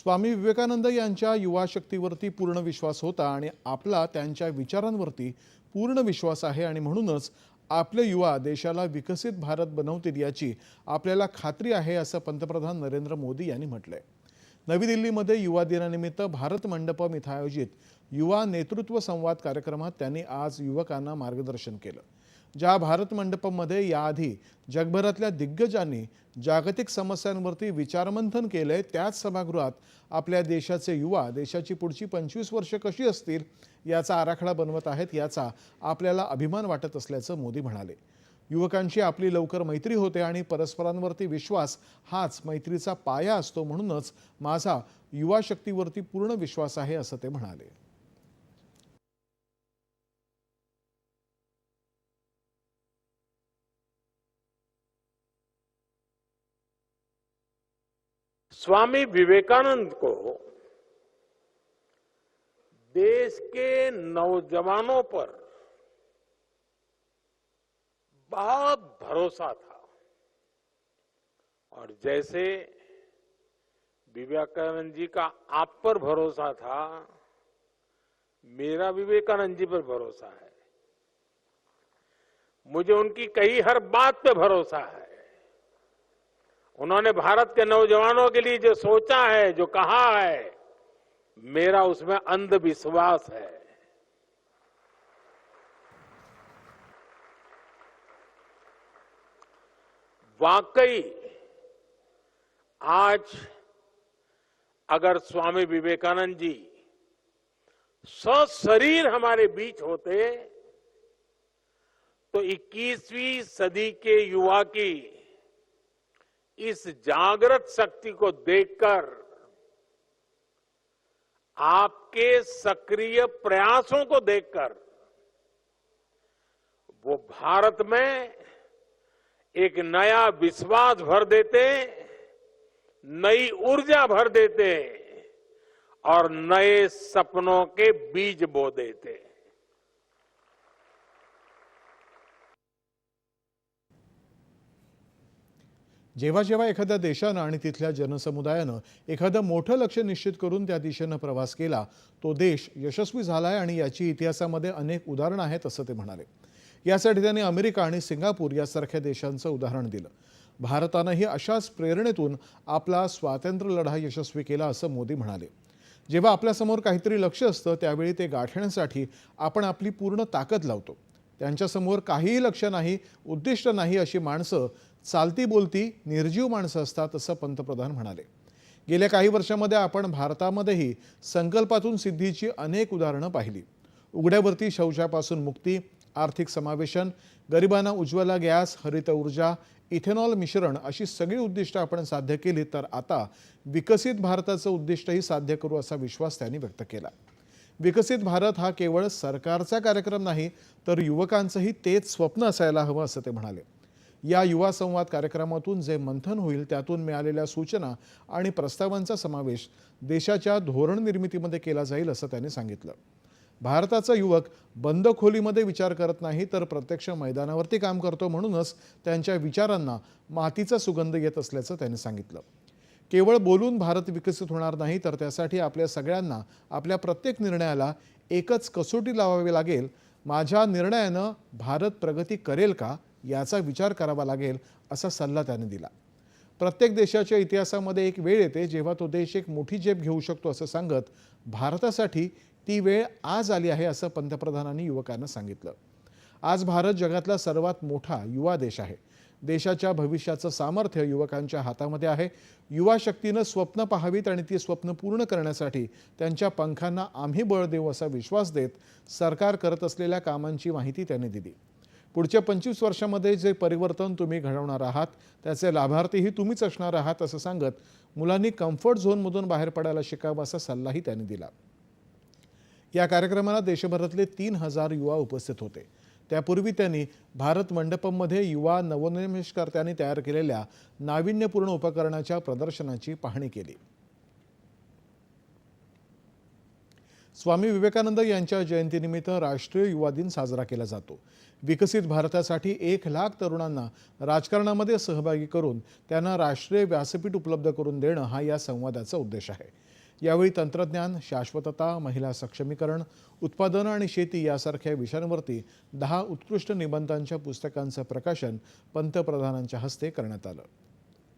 स्वामी विवेकानंद यांच्या युवा शक्तीवरती पूर्ण विश्वास होता आणि आपला त्यांच्या विचारांवरती पूर्ण विश्वास आहे आणि म्हणूनच आपले युवा देशाला विकसित भारत बनवतील याची आपल्याला खात्री आहे असं पंतप्रधान नरेंद्र मोदी यांनी म्हटलंय. नवी दिल्लीमध्ये युवा दिनानिमित्त भारत मंडपम इथं आयोजित युवा नेतृत्व संवाद कार्यक्रमात त्यांनी आज युवकांना मार्गदर्शन केलं. ज्या भारत मंडपमध्ये याआधी जगभरातल्या दिग्गजांनी जागतिक समस्यांवरती विचारमंथन केलंय त्याच सभागृहात आपल्या देशाचे युवा देशाची पुढची पंचवीस वर्ष कशी असतील याचा आराखडा बनवत आहेत याचा आपल्याला अभिमान वाटत असल्याचं मोदी म्हणाले. युवकांची आपली लवकर मैत्री होते आणि परस्परांवरती विश्वास हाच मैत्रीचा पाया असतो म्हणूनच माझा युवा शक्तीवरती पूर्ण विश्वास आहे असं ते म्हणाले. स्वामी विवेकानंद को देश के नौजवानों पर बहुत भरोसा था। और जैसे विवेकानंद जी का आप पर भरोसा था, मेरा विवेकानंद जी पर भरोसा है। मुझे उनकी कही हर बात पे भरोसा है। उन्होंने भारत के नौजवानों के लिए जो सोचा है, जो कहा है, मेरा उसमें अंधविश्वास है। वाकई, आज अगर स्वामी विवेकानंद जी सशरीर हमारे बीच होते तो 21वीं सदी के युवा की इस जागृत शक्ति को देखकर आपके सक्रिय प्रयासों को देखकर वो भारत में एक नया विश्वास भर देते, नई ऊर्जा भर देते और नए सपनों के बीज बो देते। जेव्हा जेव्हा एखाद्या देशानं आणि तिथल्या जनसमुदायानं एखादं मोठं लक्ष निश्चित करून त्या दिशेनं प्रवास केला तो देश यशस्वी झालाय आणि याची इतिहासामध्ये अनेक उदाहरणं आहेत असं ते म्हणाले. यासाठी त्यांनी अमेरिका आणि सिंगापूर यासारख्या देशांचं उदाहरण दिलं. भारतानंही अशाच प्रेरणेतून आपला स्वातंत्र्य लढा यशस्वी केला असं मोदी म्हणाले. जेव्हा आपल्यासमोर काहीतरी लक्ष असतं त्यावेळी ते गाठण्यासाठी आपण आपली पूर्ण ताकद लावतो. त्यांच्यासमोर काहीही लक्ष नाही उद्दिष्ट नाही अशी माणसं चालती बोलती निर्जीव माणसं असतात असं पंतप्रधान म्हणाले. गेल्या काही वर्षामध्ये आपण भारतामध्येही संकल्पातून सिद्धीची अनेक उदाहरणं पाहिली. उघड्यावरती शौचापासून मुक्ती आर्थिक समावेशन गरिबांना उज्ज्वला गॅस हरित ऊर्जा इथेनॉल मिश्रण अशी सगळी उद्दिष्टं आपण साध्य केली तर आता विकसित भारताचं उद्दिष्टही साध्य करू असा विश्वास त्यांनी व्यक्त केला. विकसित भारत हा केवळ सरकारचा कार्यक्रम नाही तर युवकांचंही तेच स्वप्न असायला हवं असं ते म्हणाले. या युवा संवाद कार्यक्रमातून जे मंथन होईल त्यातून मिळालेल्या सूचना आणि प्रस्तावांचा समावेश देशाच्या धोरण निर्मितीमध्ये केला जाईल असं त्यांनी सांगितलं. भारताचा युवक बंद खोलीमध्ये विचार करत नाही तर प्रत्यक्ष मैदानावरती काम करतो म्हणूनच त्यांच्या विचारांना मातीचा सुगंध येत असल्याचं त्यांनी सांगितलं. केवळ बोलून भारत विकसित होणार नाही तर त्यासाठी आपल्या सगळ्यांना आपल्या प्रत्येक निर्णयाला एकच कसोटी लावावी लागेल. माझ्या निर्णयानं भारत प्रगती करेल का याचा विचार करावा लागेल असा सल्ला त्याने दिला. प्रत्येक देशाच्या इतिहासामध्ये एक वेळ येते जेव्हा तो देश एक मोठी झेप घेऊ शकतो असं सांगत भारतासाठी ती वेळ आज आली आहे असं पंतप्रधानांनी युवकांना सांगितलं. आज भारत जगातला सर्वात मोठा युवा देश आहे. देशाच्या भविष्याचं सामर्थ्य युवकांच्या हातामध्ये आहे. युवा शक्तीनं स्वप्न पाहावीत आणि ती स्वप्न पूर्ण करण्यासाठी त्यांच्या पंखांना आम्ही बळ देऊ असा विश्वास देत सरकार करत असलेल्या कामांची माहिती त्यांनी दिली. पुढच्या पंचवीस वर्षामध्ये जे परिवर्तन तुम्ही घडवणार आहात त्याचे लाभार्थीही तुम्हीच असणार आहात असं सांगत मुलांनी कम्फर्ट झोनमधून बाहेर पडायला शिकावं असा सल्लाही त्यांनी दिला. या कार्यक्रमाला देशभरातले तीन हजार युवा उपस्थित होते. त्यापूर्वी त्यांनी भारत मंडपममध्ये युवा नवोन्मेषकर्त्यांनी तयार केलेल्या नाविन्यपूर्ण उपकरणाच्या प्रदर्शनाची पाहणी केली. स्वामी विवेकानंद यांच्या जयंतीनिमित्त राष्ट्रीय युवा दिन साजरा केला जातो. विकसित भारतासाठी एक लाख तरुणांना राजकारणामध्ये सहभागी करून त्यांना राष्ट्रीय व्यासपीठ उपलब्ध करून देणं हा या संवादाचा उद्देश आहे. यावेळी तंत्रज्ञान शाश्वतता महिला सक्षमीकरण उत्पादनं आणि शेती यासारख्या विषयांवरती दहा उत्कृष्ट निबंधांच्या पुस्तकांचं प्रकाशन पंतप्रधानांच्या हस्ते करण्यात आलं.